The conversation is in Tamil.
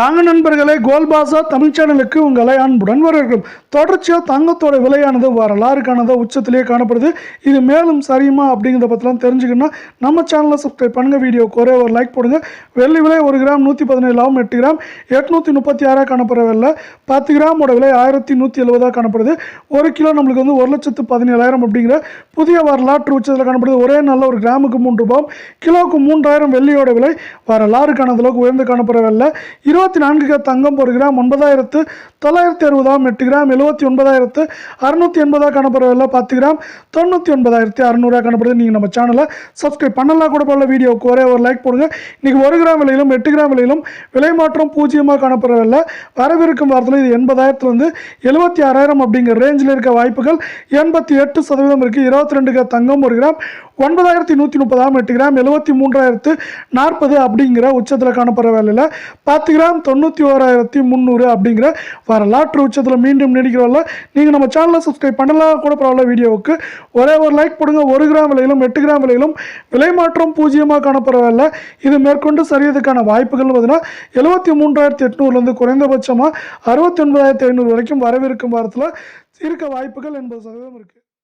தாங்க நண்பர்களே கோல்பாசா தமிழ் சேனலுக்கு உங்களை அன்புடன் வரவேற்கும் தொடர்ச்சியாக தங்கத்தோட விலையானது வரலாறுக்கானதோ உச்சத்திலேயே காணப்படுது. இது மேலும் சரியுமா அப்படிங்கிறத பற்றிலாம் தெரிஞ்சுக்கணும்னா நம்ம சேனலை சப்ஸ்கிரைப் பண்ணுங்கள் வீடியோக்கு ஒரே ஒரு லைக் போடுங்க. வெள்ளி விலை ஒரு கிராம் நூற்றி பதினேழாவும் எட்டு கிராம். எட்நூற்றி முப்பத்தி ஆறாக காணப்படுற வெள்ளை பத்து கிராமோட விலை ஆயிரத்தி நூற்றி எழுபதாக காணப்படுது. ஒரு கிலோ நம்மளுக்கு வந்து ஒரு லட்சத்து பதினேழாயிரம் அப்படிங்கிற புதிய வரலாற்று உச்சத்தில் காணப்படுது. ஒரே நல்ல ஒரு கிராமுக்கு மூன்று ரூபாயும் கிலோவுக்கு மூன்றாயிரம் வெள்ளியோட விலை வரலாறுக்கான அளவுக்கு உயர்ந்து காணப்படுற வெள்ளை. இருபத்தி நான்கு கிராம் தங்கம் ஒரு கிராம் ஒன்பதாயிரத்து தொள்ளாயிரத்தி அறுபதாம் எட்டு கிராம் எழுபத்தி ஒன்பதாயிரத்து அறுநூத்தி எண்பதாக காணப்படுற பத்து கிராம் தொண்ணூற்றி ஒன்பதாயிரத்தி அறுநூறுவா காணப்படுது. நீங்கள் நம்ம சேனலை சப்ஸ்கிரைப் பண்ணலாம் கூட போல வீடியோவுக்கு ஒரே ஒரு லைக் போடுங்க. இன்றைக்கி ஒரு கிராம் விலையிலும் எட்டு கிராம் விலையிலும் விலை மாற்றம் பூஜ்ஜியமாக காணப்படுறதில்ல. வரவிருக்கும் வாரத்தில் இது எண்பதாயிரத்துலேருந்து எழுபத்தி ஆறாயிரம் அப்படிங்கிற ரேஞ்சில் இருக்க வாய்ப்புகள் எண்பத்தி எட்டு சதவீதம் இருக்குது இருபத்தி ரெண்டு கிராம் தங்கம் ஒரு கிராம் ஒன்பதாயிரத்தி நூற்றி முப்பதாம் எட்டு கிராம் எழுபத்தி மூன்றாயிரத்து நாற்பது அப்படிங்கிற உச்சத்தில் காணப்படுற வேலையில் பத்து கிராம் தொண்ணூற்றி ஓராயிரத்தி முந்நூறு அப்படிங்கிற வரலாற்று உச்சத்தில் மீண்டும் நீடிக்கிறவல்ல நீங்கள் நம்ம சேனலை சப்ஸ்கிரைப் பண்ணலாம் கூட பரவாயில்ல வீடியோவுக்கு ஒரே ஒரு லைக் போடுங்க. ஒரு கிராம் விலையிலும் எட்டு கிராம் விலையிலும் விலை மாற்றம் பூஜ்ஜியமாக காணப்படுற வேலை. இது மேற்கொண்டு சரியதுக்கான வாய்ப்புகள் பார்த்தீங்கன்னா எழுபத்தி மூன்றாயிரத்தி எட்நூறுலேருந்து குறைந்தபட்சமாக அறுபத்தி ஒன்பதாயிரத்தி ஐநூறு வரைக்கும் வரவிருக்கும் வாரத்தில் இருக்க வாய்ப்புகள் எண்பது சதவீதம் இருக்குது